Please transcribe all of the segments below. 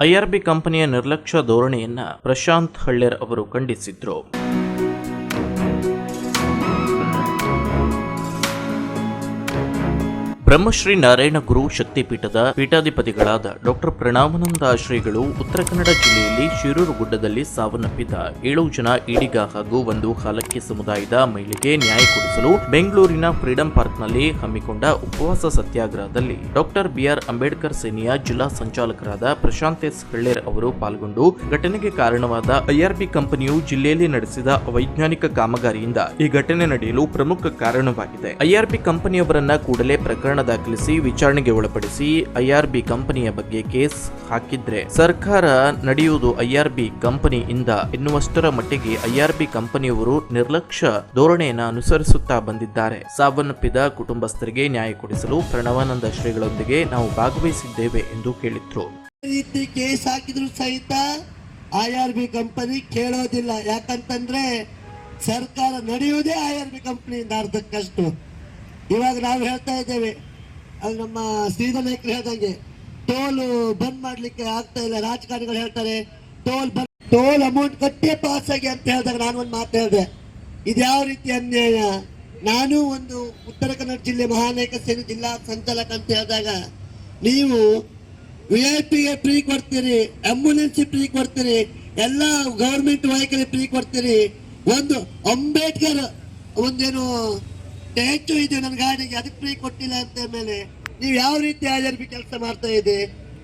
IRB ಕಂಪನಿಯ ನಿರ್ಲಕ್ಷ್ಯ ಧೋರಣೆಯನ್ನ ಪ್ರಶಾಂತ್ ಹಳ್ಳೆರ್ ಅವರು ಖಂಡಿಸಿದ್ರು. ಬ್ರಹ್ಮಶ್ರೀ ನಾರಾಯಣ ಗುರು ಶಕ್ತಿಪೀಠದ ಪೀಠಾಧಿಪತಿಗಳಾದ ಡಾಕ್ಟರ್ ಪ್ರಣಾಮಾನಂದ ಶ್ರೀಗಳು ಉತ್ತರ ಕನ್ನಡ ಜಿಲ್ಲೆಯಲ್ಲಿ ಶಿರೂರು ಗುಡ್ಡದಲ್ಲಿ ಸಾವನ್ನಪ್ಪಿದ ಏಳು ಜನ ಈಡಿಗ ಹಾಗೂ ಒಂದು ಹಾಲಕ್ಕಿ ಸಮುದಾಯದ ಮಹಿಳೆಗೆ ನ್ಯಾಯ ಕೊಡಿಸಲು ಬೆಂಗಳೂರಿನ ಫ್ರೀಡಂ ಪಾರ್ಕ್ನಲ್ಲಿ ಹಮ್ಮಿಕೊಂಡ ಉಪವಾಸ ಸತ್ಯಾಗ್ರಹದಲ್ಲಿ ಡಾಕ್ಟರ್ ಬಿಆರ್ ಅಂಬೇಡ್ಕರ್ ಸೇನೆಯ ಜಿಲ್ಲಾ ಸಂಚಾಲಕರಾದ ಪ್ರಶಾಂತ್ ಎಸ್ ಹಳ್ಳೆರ್ ಅವರು ಪಾಲ್ಗೊಂಡು ಘಟನೆಗೆ ಕಾರಣವಾದ ಐಆರ್ಬಿ ಕಂಪನಿಯು ಜಿಲ್ಲೆಯಲ್ಲಿ ನಡೆಸಿದ ವೈಜ್ಞಾನಿಕ ಕಾಮಗಾರಿಯಿಂದ ಈ ಘಟನೆ ನಡೆಯಲು ಪ್ರಮುಖ ಕಾರಣವಾಗಿದೆ. ಐಆರ್ಬಿ ಕಂಪನಿಯವರನ್ನ ಕೂಡಲೇ ಪ್ರಕರಣ ದಾಖಲಿಸಿ, ವಿಚಾರಣೆಗೆ ಒಳಪಡಿಸಿ ಐಆರ್ಬಿ ಕಂಪನಿಯ ಬಗ್ಗೆ ಕೇಸ್ ಹಾಕಿದ್ರೆ ಸರ್ಕಾರ ನಡೆಯುವುದು ಐಆರ್ಬಿ ಕಂಪನಿಯಿಂದ ಎನ್ನುವಷ್ಟರ ಮಟ್ಟಿಗೆ ಐಆರ್ಬಿ ಕಂಪನಿಯವರು ನಿರ್ಲಕ್ಷ್ಯ ಧೋರಣೆಯನ್ನ ಅನುಸರಿಸುತ್ತಾ ಬಂದಿದ್ದಾರೆ. ಸಾವನ್ನಪ್ಪಿದ ಕುಟುಂಬಸ್ಥರಿಗೆ ನ್ಯಾಯ ಕೊಡಿಸಲು ಪ್ರಣವಾನಂದ ಶ್ರೀಗಳೊಂದಿಗೆ ನಾವು ಭಾಗವಹಿಸಿದ್ದೇವೆ ಎಂದು ಹೇಳಿದ್ರು. ಕೇಸ್ ಹಾಕಿದ್ರು ಸಹಿತ ಐಆರ್ಬಿ ಕಂಪನಿ ಕೇಳೋದಿಲ್ಲ. ಯಾಕಂತಂದ್ರೆ ಸರ್ಕಾರ ನಡೆಯುವುದೇ ಐಆರ್ಬಿ ಕಂಪನಿಯಿಂದ ಅರ್ಧಕ್ಕಷ್ಟು. ಇವಾಗ ನಾವು ಹೇಳ್ತಾ ಇದ್ದೇವೆ ಅದು ನಮ್ಮ ಶ್ರೀಧರ್ ನಾಯ್ಕರು ಹೇಳ್ದಂಗೆ, ಟೋಲ್ ಬಂದ್ ಮಾಡ್ಲಿಕ್ಕೆ ಆಗ್ತಾ ಇಲ್ಲ, ರಾಜಕಾರಣಿಗಳು ಹೇಳ್ತಾರೆ, ಟೋಲ್ ಬಂದ್ ಟೋಲ್ ಅಮೌಂಟ್ ಕಟ್ಟೇ ಪಾಸ್ ಆಗಿ ಅಂತ ಹೇಳಿದಾಗ ನಾನು ಒಂದು ಮಾತು ಹೇಳಿದೆ. ಇದು ಯಾವ ರೀತಿ ಅನ್ಯಾಯ? ನಾನು ಒಂದು ಉತ್ತರ ಕನ್ನಡ ಜಿಲ್ಲೆ ಮಹಾನಾಯಕ ಸೇನೆ ಜಿಲ್ಲಾ ಸಂಚಾಲಕ ಅಂತ ಹೇಳಿದಾಗ, ನೀವು ವಿ ಐ ಪಿಗೆ ಫ್ರೀ ಕೊಡ್ತೀರಿ ಆಂಬುಲೆನ್ಸ್ ಫ್ರೀ ಕೊಡ್ತೀರಿ, ಎಲ್ಲ ಗೌರ್ಮೆಂಟ್ ವೆಹಿಕಲ್ ಫ್ರೀ ಕೊಡ್ತೀರಿ, ಒಂದು ಅಂಬೇಡ್ಕರ್ ಒಂದೇನು ಸ್ಟ್ಯಾಚು ಇದೆ ನನ್ನ ಗಾಡಿಗೆ ಅದಕ್ಕೆ ಫ್ರೀ ಕೊಟ್ಟಿಲ್ಲ ಅಂತ ಮೇಲೆ ನೀವು ಯಾವ ರೀತಿ ಆರ್ ಬಿ ಕೆಲಸ ಮಾಡ್ತಾ ಇದೆ?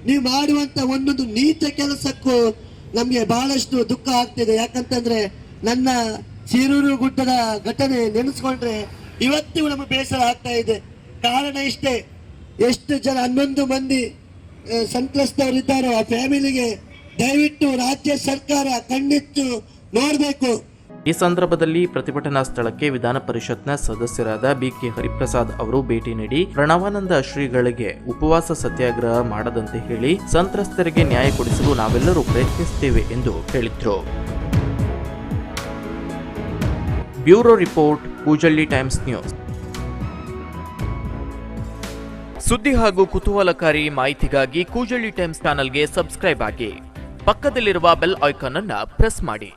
ನೀವು ಮಾಡುವಂತ ಒಂದೊಂದು ನೀಚ ಕೆಲಸಕ್ಕೂ ನಮ್ಗೆ ಬಹಳಷ್ಟು ದುಃಖ ಆಗ್ತಿದೆ. ಯಾಕಂತಂದ್ರೆ ನನ್ನ ಸೀರೂರು ಗುಡ್ಡದ ಘಟನೆ ನೆನೆಸ್ಕೊಂಡ್ರೆ ಇವತ್ತಿಗೂ ನಮಗೆ ಬೇಸರ ಆಗ್ತಾ ಇದೆ. ಕಾರಣ ಇಷ್ಟೇ, ಎಷ್ಟು ಜನ ಹನ್ನೊಂದು ಮಂದಿ ಸಂತ್ರಸ್ತವರಿದ್ದಾರೋ ಆ ಫ್ಯಾಮಿಲಿಗೆ ದಯವಿಟ್ಟು ರಾಜ್ಯ ಸರ್ಕಾರ ಕಣ್ಣಿಟ್ಟು ನೋಡಬೇಕು. ಈ ಸಂದರ್ಭದಲ್ಲಿ ಪ್ರತಿಭಟನಾ ಸ್ಥಳಕ್ಕೆ ವಿಧಾನ ಪರಿಷತ್ನ ಸದಸ್ಯರಾದ ಬಿಕೆ ಹರಿಪ್ರಸಾದ್ ಅವರು ಭೇಟಿ ನೀಡಿ ಪ್ರಣವಾನಂದ ಶ್ರೀಗಳಿಗೆ ಉಪವಾಸ ಸತ್ಯಾಗ್ರಹ ಮಾಡದಂತೆ ಹೇಳಿ ಸಂತ್ರಸ್ತರಿಗೆ ನ್ಯಾಯ ಕೊಡಿಸಲು ನಾವೆಲ್ಲರೂ ಪ್ರಯತ್ನಿಸುತ್ತೇವೆ ಎಂದು ಹೇಳಿದ್ರು. ಬ್ಯೂರೋ ರಿಪೋರ್ಟ್ ಪೂಜಳ್ಳಿ ಟೈಮ್ಸ್ ನ್ಯೂಸ್. ಸುದ್ದಿ ಹಾಗೂ ಕುತೂಹಲಕಾರಿ ಮಾಹಿತಿಗಾಗಿ ಕೂಜಳ್ಳಿ ಟೈಮ್ಸ್ ಚಾನಲ್ಗೆ ಸಬ್ಸ್ಕ್ರೈಬ್ ಆಗಿ. ಪಕ್ಕದಲ್ಲಿರುವ ಬೆಲ್ ಐಕಾನ್ ಅನ್ನು ಪ್ರೆಸ್ ಮಾಡಿ.